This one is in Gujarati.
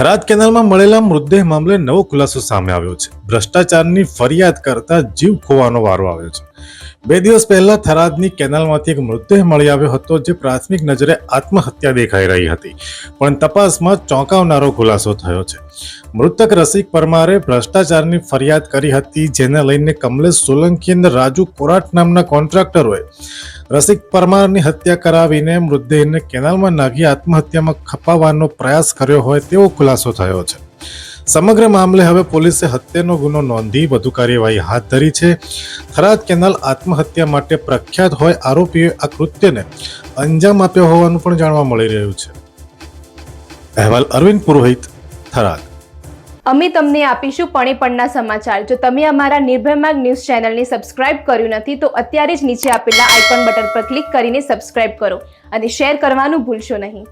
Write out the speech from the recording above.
થરાદ કેનાલમાં મળેલા મૃતદેહ મામલે નવો ખુલાસો સામે આવ્યો છે. ભ્રષ્ટાચારની ફરિયાદ કરતા જીવ ખોવાનો વારો આવ્યો છે. બે દિવસ પહેલા થરાદની કેનાલમાંથી એક મૃતદેહ મળી આવ્યો હતો જે પ્રાથમિક નજરે આત્મહત્યા દેખાઈ રહી હતી. પણ તપાસમાં ચોંકાવનારો ખુલાસો થયો છે. મૃતક રસિક પરમારે ભ્રષ્ટાચારની ફરિયાદ કરી હતી, જેને લઈને કમલેશ સોલંકી અને રાજુ કોરાટ નામના કોન્ટ્રાક્ટરોએ રસિક પરમારની હત્યા કરાવીને મૃતદેહને કેનાલમાં નાખી આત્મહત્યામાં ખપાવવાનો પ્રયાસ કર્યો હોય તેવો ખુલાસો થયો છે. સમગ્ર મામલે હવે પોલીસે હત્યાનો ગુનો નોંધી વધુ કાર્યવાહી હાથ ધરી છે. થરાદ કેનાલ આત્મહત્યા માટે પ્રખ્યાત હોય આરોપીએ આ કૃત્યને અંજામ આપ્યો હોવાનું પણ જાણવા મળી રહ્યું છે. અહેવાલ અરવિંદ પુરોહિત, થરાદ. અમે તમને આપીશું પણીપણના સમાચાર. જો તમે અમારા નિર્ભયમાર્ગ ન્યૂઝ ચેનલને સબસ્ક્રાઇબ કર્યું નથી, તો અત્યારે જ નીચે આપેલા આઇકોન બટન પર ક્લિક કરીને સબસ્ક્રાઇબ કરો અને શેર કરવાનું ભૂલશો નહીં.